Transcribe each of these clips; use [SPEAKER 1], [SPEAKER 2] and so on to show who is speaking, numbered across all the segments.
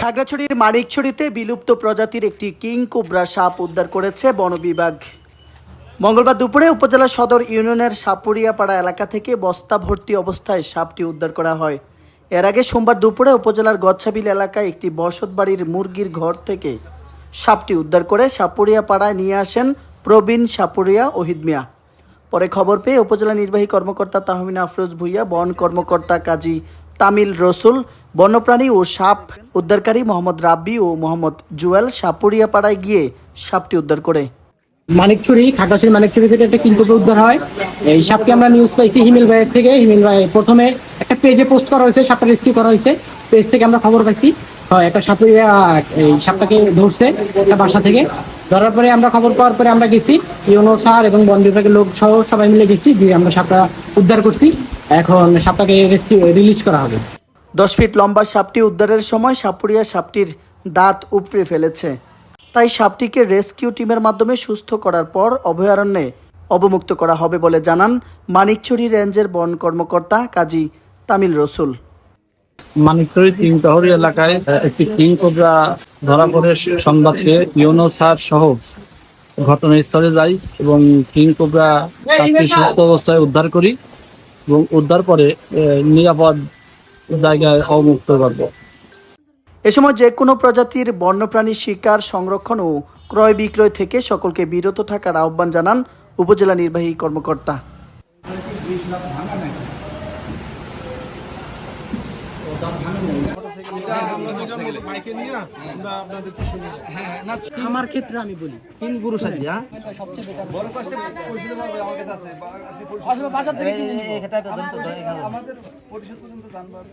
[SPEAKER 1] খাগড়াছড়ির মানিকছড়িতে বিলুপ্ত প্রজাতির একটি কিং কোবরা সাপ উদ্ধার করেছে বন বিভাগ। মঙ্গলবার দুপুরে উপজেলা সদর ইউনিয়নের সাপুরিয়াপাড়া এলাকা থেকে বস্তা ভর্তি অবস্থায় সাপটি উদ্ধার করা হয়। এর আগে সোমবার দুপুরে উপজেলার গচ্ছাবিল এলাকায় একটি বসত বাড়ির মুরগির ঘর থেকে সাপটি উদ্ধার করে সাপুরিয়াপাড়ায় নিয়ে আসেন প্রবীণ সাপুরিয়া ওহিদ মিয়া। পরে খবর পেয়ে উপজেলা নির্বাহী কর্মকর্তা তাহমিন আফরোজ ভুইয়া, বন কর্মকর্তা কাজী তামিল রসুল বন্যপ্রাণী ও সাপ উদ্ধারকারী মোহাম্মদ রাব্বি ও মোহাম্মদ জুয়েল সাপুরিয়াপাড়ায় গিয়ে সাপটি উদ্ধার করে।
[SPEAKER 2] মানিকচুরি, খাগড়াছড়ি মানিকচুরি থেকে একটা কিংকোপে উদ্ধার হয়। এই সাপকে আমরা নিউজ পাইছি হিমেল ভাইয়ের থেকে। হিমেল ভাই প্রথমে একটা পেজে পোস্ট করা হয়েছে, সাপটা রেস্কিউ করা হয়েছে। পেজ থেকে আমরা খবর পাইছি একটা সাপুরিয়া, এই সাপটাকে ধরছে একটা বাসা থেকে। ধরার পরে আমরা খবর পাওয়ার পরে আমরা গেছি, ইউনো স্যার এবং বন বিভাগের লোক সহ সবাই মিলে গেছি যে আমরা সাপটা উদ্ধার করছি। এখন সাপটাকে রেস্কিউ রিলিজ করা হবে।
[SPEAKER 1] দশ ফিট লম্বা সাপটি উদ্ধারের সময় সাপুরিয়া সাপটির দাঁত উপড়ে ফেলেছে। তাই সাপটিকে রেস্কিউ টিমের মাধ্যমে সুস্থ করার পর অভয়ারণ্যে অবমুক্ত করা হবে বলে জানান মানিকছড়ি রেঞ্জের বন কর্মকর্তা কাজী তামিল রসুল।
[SPEAKER 3] মানিকতরী তিন টহরি এলাকায় একটি কিং কোবরা ধরা পড়ে সংবাদ পেয়ে ইউনো স্যার সহ ঘটনাস্থলে যাই এবং কিং কোবরা সাপটি সুস্থ অবস্থায় উদ্ধার করি এবং উদ্ধার পরে নিরাপদ জায়গায় অবমুক্ত করব।
[SPEAKER 1] এ সময় যে কোনো প্রজাতির বন্যপ্রাণী শিকার, সংরক্ষণ ও ক্রয় বিক্রয় থেকে সকলকে বিরত থাকার আহ্বান জানান উপজেলা নির্বাহী কর্মকর্তা।
[SPEAKER 2] আমার ক্ষেত্রে আমি বলি,
[SPEAKER 4] তিন গুরু সাজি হ্যাঁ
[SPEAKER 2] বাজার থেকে কিনে নিবো।
[SPEAKER 4] আমাদের পরিষদ পর্যন্ত জানবার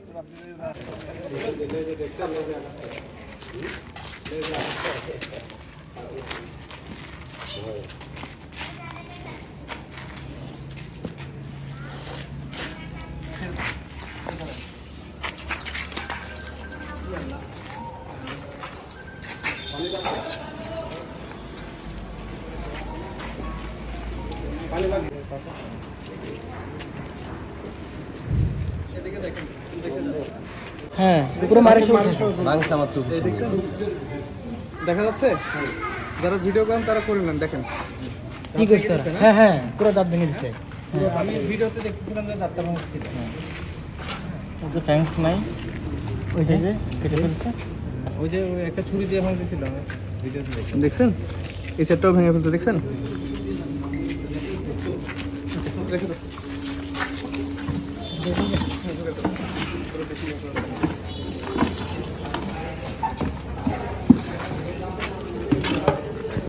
[SPEAKER 2] হ্যাঁ পুরো মারে
[SPEAKER 4] দেখা যাচ্ছে? যারা ভিডিও করেন তারা করে নেন দেখেন।
[SPEAKER 2] কি করছে হ্যাঁ হ্যাঁ পুরো দাঁত ভেঙে দিছে।
[SPEAKER 4] আমি ভিডিওতে দেখতেছিলাম যে দাঁতটা ভাঙছিল
[SPEAKER 5] ফ্যান্স নাই।
[SPEAKER 2] ওই যে?
[SPEAKER 5] যে কেটে ফেলছে।
[SPEAKER 4] ওই যে একটা ছুরি দিয়ে ভাঙতেছিল আমি ভিডিওতে দেখছেন দেখছেন? এই সেটটাও ভেঙে ফেলছে দেখছেন? রেখে দাও।